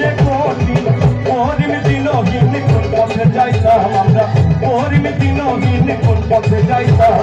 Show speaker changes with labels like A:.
A: জীবনে কঠিন মরিম দিনহীন কোন পথে যাইতাম আমরা? মরিম দিনহীন কোন পথে যাইতাম?